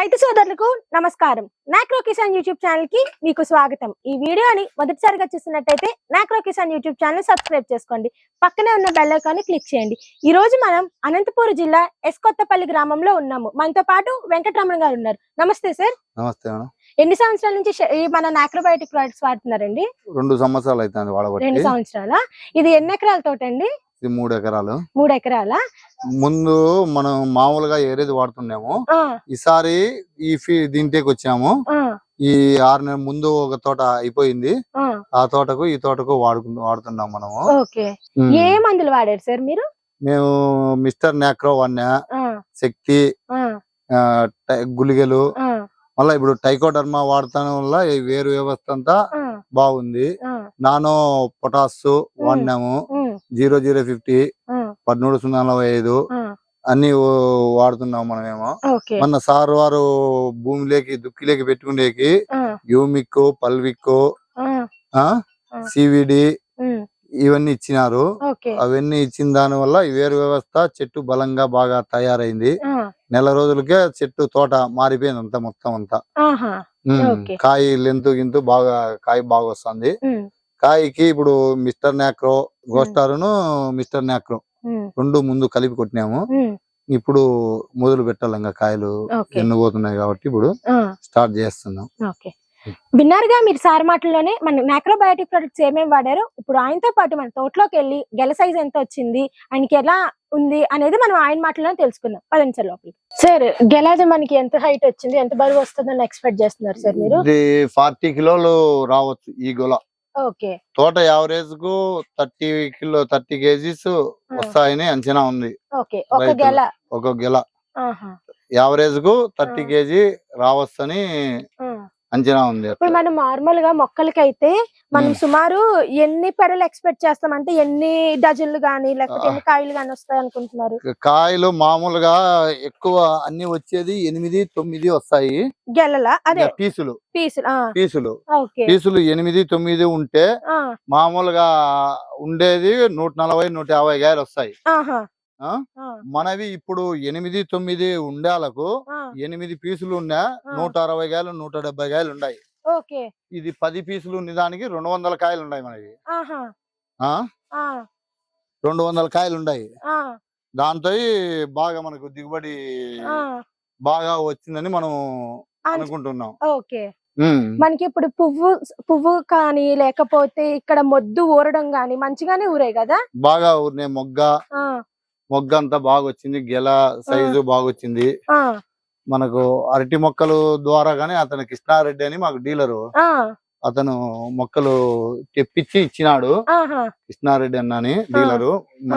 రైతు సోదరులకు నమస్కారం. నాక్రో కిసాన్ యూట్యూబ్ ఛానల్కి మీకు స్వాగతం. ఈ వీడియోని మొదటిసారిగా చూస్తున్నట్టయితే నాక్రో కిసాన్ యూట్యూబ్ ఛానల్ సబ్స్క్రైబ్ చేసుకోండి. పక్కనే ఉన్న బెల్ ఐకాన్ క్లిక్ చేయండి. ఈ రోజు మనం అనంతపూర్ జిల్లా ఎస్ కొత్తపల్లి గ్రామంలో ఉన్నాము. మనతో పాటు వెంకటరమణ గారు ఉన్నారు. నమస్తే సార్ నమస్తే ఎన్ని సంవత్సరాల నుంచి మన నాక్రోబయోటిక్ ప్రొడక్ట్స్ వాడుతున్నారండి? రెండు సంవత్సరాలు అవుతుంది రెండు సంవత్సరాల? ఇది ఎన్ని ఎకరాల తోట అండి ఇది మూడు ఎకరాలు. మూడు ఎకరాల? ముందు మనం మామూలుగా ఏరేది వాడుతున్నాము ఈసారి ఈ ఫీ దీంట్లోకి వచ్చాము. ఈ ఆరు నెలల ముందు ఒక తోట అయిపోయింది. ఆ, తోటకు ఈ తోటకు వాడుకు వాడుతున్నాం మనము. ఏ మందులు వాడారు సార్ మీరు? మేము మిస్టర్ నాక్రో వన్ ఆ, శక్తి ఆ, మళ్ళీ ఇప్పుడు టైకోడర్మా వాడటం వల్ల వేరు వ్యవస్థ అంతా బాగుంది. నానో పొటాస్ వాడినాము. జీరో జీరో ఫిఫ్టీ పదమూడు సున్నా నలభై ఐదు అన్ని వాడుతున్నాం మనమేమో. మొన్న సార్ వారు భూమిలోకి దుక్కిలోకి పెట్టుకునేకి యూమిక్ పల్విక్. సివిడి ఇవన్నీ ఇచ్చినారు. అవన్నీ ఇచ్చిన దాని వల్ల ఈ వేరు వ్యవస్థ చెట్టు బలంగా బాగా తయారైంది. నెల రోజులకే చెట్టు తోట మారిపోయింది అంతా మొత్తం అంతా. కాయ లెంతు గింతు బాగా కాయ బాగా వస్తుంది. కాయకి ఇప్పుడు మిస్టర్ నాక్రో గోస్టారును మిస్టర్ నాక్రో రెండు ముందు కలిపి కొట్టినాము. ఇప్పుడు మొదలు పెట్టాలి ఇంకా కాయలు ఓకే. ఎన్నుపోతున్నాయి కాబట్టి ఇప్పుడు స్టార్ట్ చేస్తున్నాం. ఓకే. విన్నారుగా మీరు సార్ మాటల్లోనే మన నాక్రోబయోటిక్ ప్రొడక్ట్స్ ఏమేమి వాడారో? ఇప్పుడు ఆయనతో పాటు మన తోటలోకి వెళ్ళి గెల సైజ్ ఎంత వచ్చింది? ఆయనకి ఎలా ఉంది అనేది మనం ఆయన మాటల్లోనే తెలుసుకుందాం. పదండి సార్ లోపలికి. సార్ గెలాది మనకి ఎంత హైట్ వచ్చింది? ఎంత బరువు వస్తుందని ఎక్స్పెక్ట్ చేస్తున్నారు సార్ మీరు? ఇది ఫార్టీ కిలోలు రావచ్చు ఈ గొల. తోట యావరేజ్కు థర్టీ కిలో థర్టీ కేజీస్ వస్తాయని అంచనా ఉంది. ఒక. గెల. యావరేజ్కు థర్టీ. కేజీ రావచ్చని. అంచనా ఉంది ఇప్పుడు. మనం నార్మల్గా మొక్కలకైతే మనం. సుమారు ఎన్ని పెరలు ఎక్స్పెక్ట్ చేస్తాం? అంటే ఎన్ని డజన్లు గానీ లేకపోతే. ఎన్ని కాయలు గానీ వస్తాయి అనుకుంటున్నారు? కాయలు మామూలుగా ఎక్కువ అన్ని వచ్చేది ఎనిమిది తొమ్మిది వస్తాయి. గెలల అదే. పీసులు. పీసులు పీసులు. పీసులు ఎనిమిది తొమ్మిది ఉంటే మామూలుగా ఉండేది నూట నలభై నూట యాభై కాయలు వస్తాయి. మనవి ఇప్పుడు ఎనిమిది తొమ్మిది ఉండాలకు ఎనిమిది పీసులు ఉన్నా. నూట అరవై కాయలు నూట డెబ్బై కాయలు ఉన్నాయి ఇది పది పీసులు నిదానికి రెండు వందల కాయలు ఉన్నాయి మనకి రెండు వందల కాయలు ఉన్నాయి దాంతో బాగా మనకు దిగుబడి బాగా వచ్చిందని మనం అన్- అనుకుంటున్నాం. మనకి ఇప్పుడు పువ్వు పువ్వు కానీ లేకపోతే ఇక్కడ మొద్దు ఊరడం గానీ మంచిగానే ఊరాయి కదా? బాగా ఊరినే మొగ్గ. మొగ్గ అంతా బాగా వచ్చింది గెల సైజు బాగా వచ్చింది మనకు అరటి మొక్కలు ద్వారా గానీ అతను కృష్ణారెడ్డి అని మాకు డీలరు. అతను మొక్కలు తెప్పించి ఇచ్చినాడు. కృష్ణారెడ్డి అన్నని డీలరు.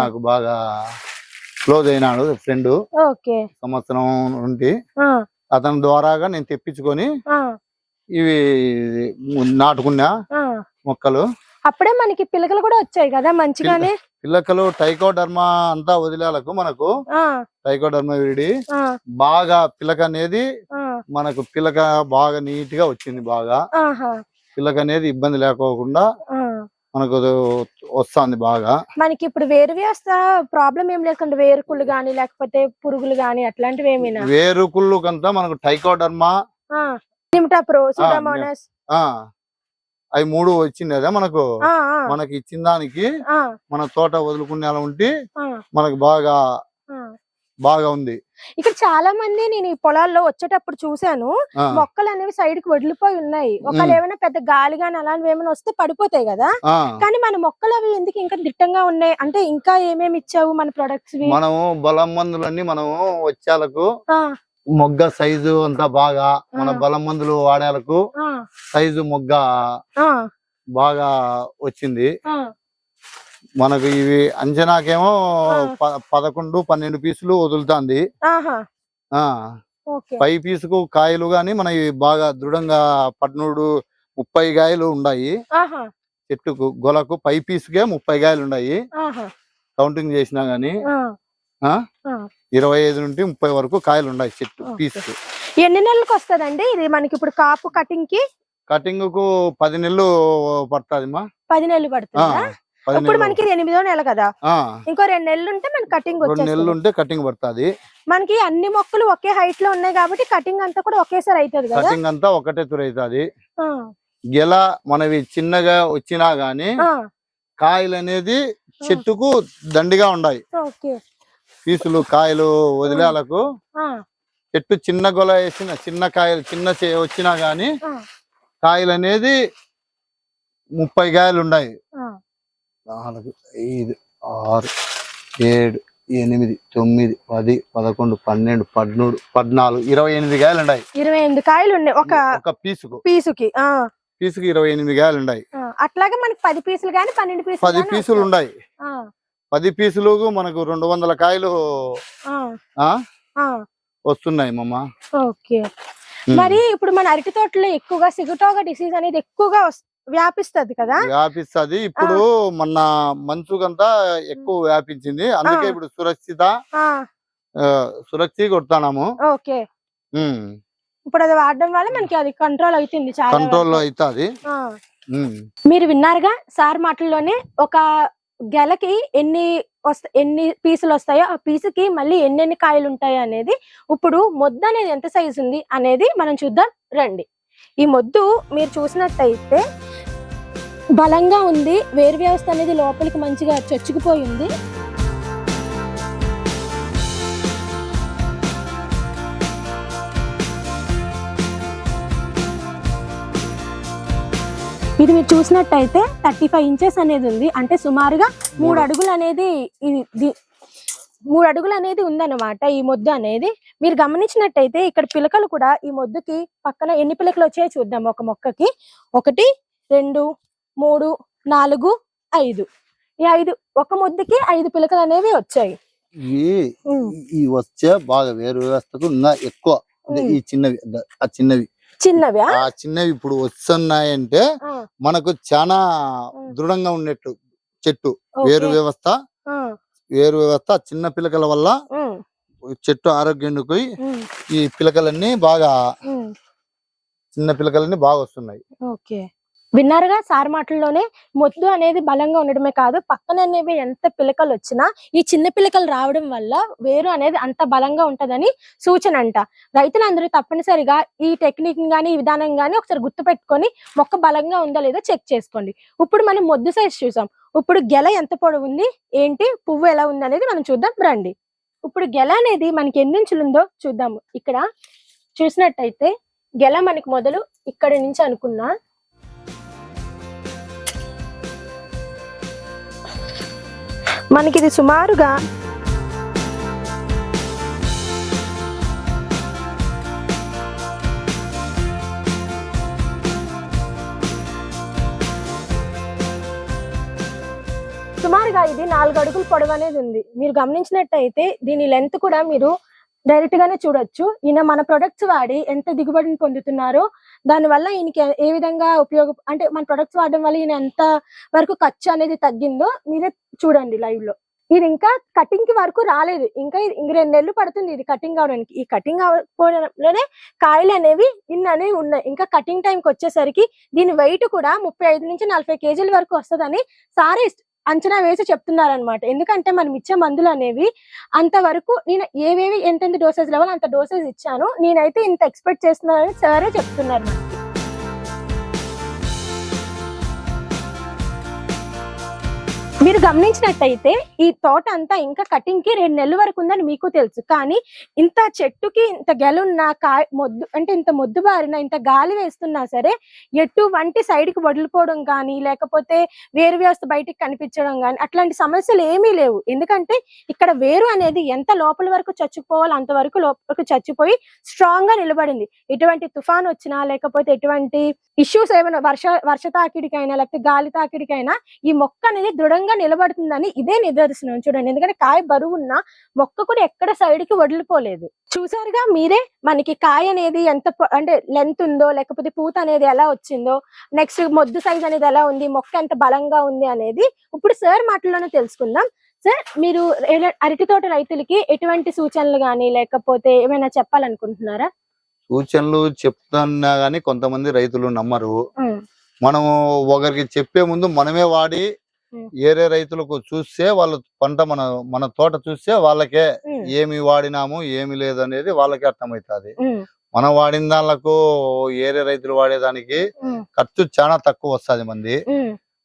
నాకు బాగా క్లోజ్ అయినాడు ఫ్రెండ్. సంవత్సరం నుండి. అతని ద్వారాగా నేను తెప్పించుకొని ఇవి నాటుకున్నా. మొక్కలు. అప్పుడే మనకి పిల్లకలు కూడా వచ్చాయి కదా మంచిగానే. పిల్లకలు టైకోడర్మా అంతా వదిలేలకు మనకు టైకోడర్మా విడి బాగా పిల్లక అనేది మనకు పిల్లక బాగా నీట్గా వచ్చింది బాగా. పిల్లక అనేది ఇబ్బంది లేకోకుండా. మనకు వస్తుంది బాగా. మనకి ఇప్పుడు వేరు వ్యవస్థ ప్రాబ్లం ఏం లేకుండా వేరుకుళ్ళు గానీ లేకపోతే పురుగులు గానీ అట్లాంటివి ఏమైనా? వేరుకుళ్ళకంతా మనకు టైకోడర్మా నిమిటా అవి మూడు వచ్చింది కదా మనకు మనకి ఇచ్చిన దానికి మన తోట వదులుకునే అలా ఉంటే మనకు బాగా. బాగా ఉంది. ఇక్కడ చాలా మంది నేను ఈ పొలాల్లో వచ్చేటప్పుడు చూశాను. ఆ, మొక్కలు అనేవి సైడ్కి వదిలిపోయి ఉన్నాయి. ఒకవేళ. ఏమైనా పెద్ద గాలి గాని అలాంటివి ఏమైనా వస్తే పడిపోతాయి కదా. కానీ మన మొక్కలు అవి ఎందుకు ఇంకా దిట్టంగా ఉన్నాయి? అంటే ఇంకా ఏమేమి ఇచ్చావు మన ప్రొడక్ట్స్ మనము బలం మందులన్నీ మనము వచ్చేలకు మొగ్గ సైజు అంతా బాగా మన. బలం మందులు వాడేలకు సైజు మొగ్గ బాగా వచ్చింది. మనకు ఇవి అంచనాకేమో పదకొండు పన్నెండు పీసులు వదులుతుంది. పై పీసుకు కాయలు గాని మన ఇవి బాగా దృఢంగా పద్మూడు ముప్పై కాయలు ఉన్నాయి చెట్టుకు గొలకు పై పీసుకే ముప్పై కాయలు ఉన్నాయి కౌంటింగ్ చేసినా గానీ. ఇరవై ఐదు నుండి ముప్పై వరకు కాయలు ఉన్నాయి చెట్టు. పీసుకు ఎన్ని నెలలకు వస్తదండి? ఇది మనకి ఇప్పుడు కాపు కటింగ్కి కటింగ్కు పది నెలలు పడుతుంది? మా పది నెలలు. పడుతుందా ఇప్పుడు మనకి ఎనిమిదో నెల కదా. ఇంకో రెండు నెలలు ఉంటే మనకి కటింగ్ రెండు నెలలు ఉంటే కటింగ్ పడుతుంది. మనకి అన్ని మొక్కలు ఒకే హైట్లో ఉన్నాయి కాబట్టి కటింగ్ అంతా కూడా ఒకేసారి అవుతుంది కదా. కటింగ్ అంతా ఒకటే తుర అవుతుంది గెల మనవి చిన్నగా వచ్చినా గానీ కాయలు అనేది చెట్టుకు దండిగా ఉన్నాయి పీసులు కాయలు వదిలేలకు చెట్టు చిన్న గొల వేసిన చిన్న కాయలు చిన్న వచ్చినా గానీ కాయలు అనేది ముప్పై కాయలు ఉన్నాయి. నాలుగు ఐదు ఆరు ఏడు ఎనిమిది తొమ్మిది పది పదకొండు పన్నెండు పదమూడు పద్నాలుగు ఇరవై ఎనిమిది కాయలు ఉన్నాయి. ఇరవై ఎనిమిది కాయలు ఉన్నాయి ఒక ఒక పీసుకు. పీసుకి పీసుకు ఇరవై ఎనిమిది కాయలు ఉన్నాయి. అట్లాగే మనకి పది పీసులు కానీ పన్నెండు పీసులు పది పీసులు. ఉన్నాయి. పది పీసులకు మనకు రెండు వందల కాయలు వస్తున్నాయి మమ్మ ఓకే. మరి ఇప్పుడు మన అరటి తోటలో ఎక్కువగా సిగుటోగా డిసీజ్ అనేది ఎక్కువగా వ్యాపిస్తది కదా? వ్యాపిస్తుంది. ఇప్పుడు మొన్న మంచుకంతా ఎక్కువ వ్యాపించింది. అందుకే. ఇప్పుడు సురక్షిత సురక్షి కొడతాము ఓకే. ఇప్పుడు అది వాడడం వల్ల మనకి అది కంట్రోల్ అవుతుంది చాలా కంట్రోల్. అవుతుంది. మీరు విన్నారుగా సార్ మాటల్లోనే ఒక గెలకి ఎన్ని వస్త ఎన్ని పీసులు వస్తాయో ఆ పీసుకి మళ్ళీ ఎన్నెన్ని కాయలు ఉంటాయి అనేది ఇప్పుడు మొద్దు అనేది ఎంత సైజు ఉంది అనేది మనం చూద్దాం రండి. ఈ మొద్దు మీరు చూసినట్టయితే బలంగా ఉంది వేరు వ్యవస్థ అనేది లోపలికి మంచిగా చొచ్చుకుపోయి ఉంది. ఇది మీరు చూసినట్టయితే థర్టీ ఫైవ్ ఇంచెస్ అనేది ఉంది. అంటే సుమారుగా మూడు. అడుగులు అనేది ఇది మూడు అడుగులు అనేది ఉందన్నమాట ఈ మొద్దు అనేది. మీరు గమనించినట్టయితే ఇక్కడ పిలకలు కూడా ఈ మొద్దుకి పక్కన ఎన్ని పిలకలు వచ్చాయో చూద్దాం ఒక మొక్కకి. ఒకటి రెండు మూడు నాలుగు ఐదు. ఈ ఐదు ఒక మొద్దుకి ఐదు పిలకలు అనేవి వచ్చాయి. ఈ వచ్చే బాగా వేరు వ్యవస్థకు ఇంకా ఎక్కువ. ఈ చిన్నవి ఆ చిన్నవి. చిన్నవా? ఆ చిన్నవి ఇప్పుడు వస్తున్నాయంటే మనకు చాలా. దృఢంగా ఉన్నట్టు చెట్టు. వేరు వ్యవస్థ వేరు వ్యవస్థ చిన్న పిలకల వల్ల చెట్టు ఆరోగ్యానికి ఈ పిలకలన్నీ బాగా. చిన్న పిలకలన్నీ బాగా వస్తున్నాయి. ఓకే. విన్నారుగా? సార్ మాటల్లోనే మొద్దు అనేది బలంగా ఉండడమే కాదు పక్కన అనేవి ఎంత పిలకలు వచ్చినా ఈ చిన్న పిలకలు రావడం వల్ల వేరు అనేది అంత బలంగా ఉంటదని సూచన అంట రైతులందరూ తప్పనిసరిగా ఈ టెక్నిక్ గాని ఈ విధానం గాని ఒకసారి గుర్తు పెట్టుకొని మొక్క బలంగా ఉందా లేదో చెక్ చేసుకోండి. ఇప్పుడు మనం మొద్దు సైజ్ చూసాం. ఇప్పుడు గెల ఎంత పొడవు ఉంది? ఏంటి? పువ్వు ఎలా ఉంది అనేది మనం చూద్దాం. రండి. ఇప్పుడు గెల అనేది మనకి ఎన్ని ఉందో చూద్దాము. ఇక్కడ చూసినట్టయితే గెల మనకి మొదలు ఇక్కడి నుంచి అనుకున్నా మనకి ఇది సుమారుగా సుమారుగా ఇది నాలుగు అడుగులు పొడవు అనేది ఉంది. మీరు గమనించినట్టయితే దీని లెంత్ కూడా మీరు డైరెక్ట్ గానే చూడొచ్చు. ఈయన మన ప్రొడక్ట్స్ వాడి ఎంత దిగుబడిని పొందుతున్నారో దానివల్ల ఈయనకి ఏ విధంగా ఉపయోగ అంటే మన ప్రొడక్ట్స్ వాడడం వల్ల ఈయన ఎంత వరకు ఖర్చు అనేది తగ్గిందో మీరే చూడండి లైవ్లో ఇది ఇంకా కటింగ్కి వరకు రాలేదు. ఇంకా ఇది ఇంక రెండు నెలలు పడుతుంది ఇది కటింగ్ అవడానికి. ఈ కటింగ్ అవడంలోనే కాయలు అనేవి ఇన్ని అనేవి ఉన్నాయి. ఇంకా కటింగ్ టైంకి వచ్చేసరికి దీని వెయిట్ కూడా ముప్పై ఐదు నుంచి నలభై కేజీల వరకు వస్తుందని సారే అంచనా వేసి చెప్తున్నారనమాట ఎందుకంటే మనం ఇచ్చే మందులు అనేవి అంతవరకు నేను ఏవేవి ఎంతెంత డోసేజ్ లెవెల్ అంత డోసేజ్ ఇచ్చాను నేనైతే ఇంత ఎక్స్పెక్ట్ చేస్తున్నానని సరే చెప్తున్నారు. మీరు గమనించినట్టయితే ఈ తోట అంతా ఇంకా కటింగ్కి రెండు నెలల వరకు ఉందని మీకు తెలుసు. కానీ ఇంత చెట్టుకి ఇంత గెలున్న కా మొద్దు అంటే ఇంత మొద్దు బారిన ఇంత గాలి వేస్తున్నా సరే ఎటువంటి సైడ్కి వదిలిపోవడం కానీ లేకపోతే వేరు వ్యవస్థ బయటికి కనిపించడం కానీ అట్లాంటి సమస్యలు ఏమీ లేవు. ఎందుకంటే ఇక్కడ వేరు అనేది ఎంత లోపల వరకు చచ్చిపోవాలో అంతవరకు లోపలికి చచ్చిపోయి స్ట్రాంగ్గా నిలబడింది. ఎటువంటి తుఫాన్ వచ్చినా లేకపోతే ఎటువంటి ఇష్యూస్ ఏమైనా వర్ష వర్ష తాకిడికైనా లేకపోతే గాలి తాకిడికైనా ఈ మొక్క అనేది దృఢంగా నిలబడుతుందని ఇదే నిదర్శనం. చూడండి ఎందుకంటే కాయ బరువు ఉన్న మొక్క కూడా ఎక్కడ సైడ్కి వదిలిపోలేదు చూసారుగా మీరే? మనకి కాయ అనేది ఎంత అంటే లెంత్ ఉందో లేకపోతే పూత అనేది ఎలా వచ్చిందో నెక్స్ట్ మొద్దు సైజ్ అనేది ఎలా ఉంది మొక్క ఎంత బలంగా ఉంది అనేది ఇప్పుడు సార్ మాటల్లోనే తెలుసుకుందాం. సార్ మీరు అరటి తోట రైతులకి ఎటువంటి సూచనలు గానీ లేకపోతే ఏమైనా చెప్పాలనుకుంటున్నారా? సూచనలు చెప్తున్నా గానీ కొంతమంది రైతులు నమ్మరు. మనము ఒకరికి చెప్పే ముందు మనమే వాడి. ఏరే రైతులకు చూస్తే వాళ్ళ పంట మన మన తోట చూస్తే వాళ్ళకే ఏమి వాడినాము ఏమి లేదు అనేది వాళ్ళకే అర్థమవుతుంది. మనం వాడిన దానికి ఏరే రైతులు వాడేదానికి ఖర్చు చాలా తక్కువ వస్తుంది మంది.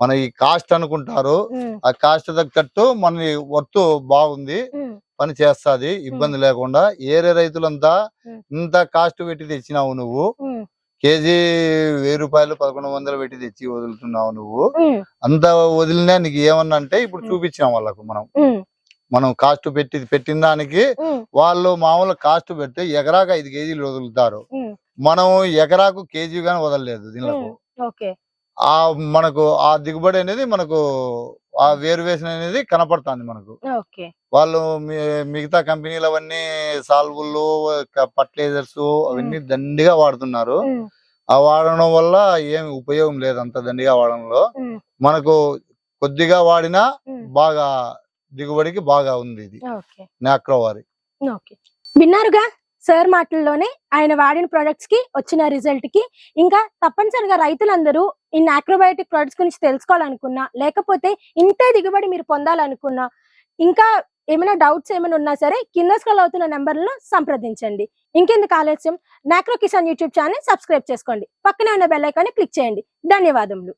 మన ఈ కాస్ట్ అనుకుంటారు. ఆ కాస్ట్ తగ్గట్టు మన వర్త్ బాగుంది పని చేస్తాది ఇబ్బంది లేకుండా ఏరే రైతులంతా. ఇంత కాస్ట్ పెట్టి తెచ్చినావు నువ్వు. కేజీ వెయ్యి రూపాయలు పదకొండు వందలు పెట్టి తెచ్చి వదులుతున్నావు నువ్వు. అంత వదిలినా నీకు ఏమన్నా అంటే ఇప్పుడు చూపించాం వాళ్ళకు మనం. మనం కాస్ట్ పెట్టి పెట్టిన దానికి వాళ్ళు మామూలు కాస్ట్ పెడితే ఎకరాకు ఐదు కేజీలు వదులుతారు. మనం ఎకరాకు కేజీ గాని వదలలేదు ఓకే. ఆ మనకు ఆ దిగుబడి అనేది మనకు ఆ వేరు వేసిన అనేది కనపడుతుంది మనకు. వాళ్ళు మిగతా కంపెనీలు అవన్నీ సాల్వులు ఫర్టిలైజర్స్ అవన్నీ దండిగా వాడుతున్నారు. ఆ వాడడం వల్ల ఏమి ఉపయోగం లేదు అంత దండిగా వాడడంలో. మనకు కొద్దిగా వాడినా బాగా దిగుబడికి బాగా ఉంది ఇది. ఓకే. నాక్రో వారి ఓకే. విన్నారుగా? సార్ మాటల్లోనే ఆయన వాడిన ప్రొడక్ట్స్కి వచ్చిన రిజల్ట్కి. ఇంకా తప్పనిసరిగా రైతులందరూ ఈ నాక్రోబయోటిక్ ప్రొడక్ట్స్ గురించి తెలుసుకోవాలనుకున్నా లేకపోతే ఇంతే దిగుబడి మీరు పొందాలనుకున్నా ఇంకా ఏమైనా డౌట్స్ ఏమైనా ఉన్నా సరే కింద స్క్రోల్ అవుతున్న నెంబర్లను సంప్రదించండి. ఇంకెందుకు ఆలస్యం? నాక్రో కిసాన్ యూట్యూబ్ ఛానల్ సబ్స్క్రైబ్ చేసుకోండి. పక్కనే ఉన్న బెల్ ఐకాన్ని క్లిక్ చేయండి. ధన్యవాదములు.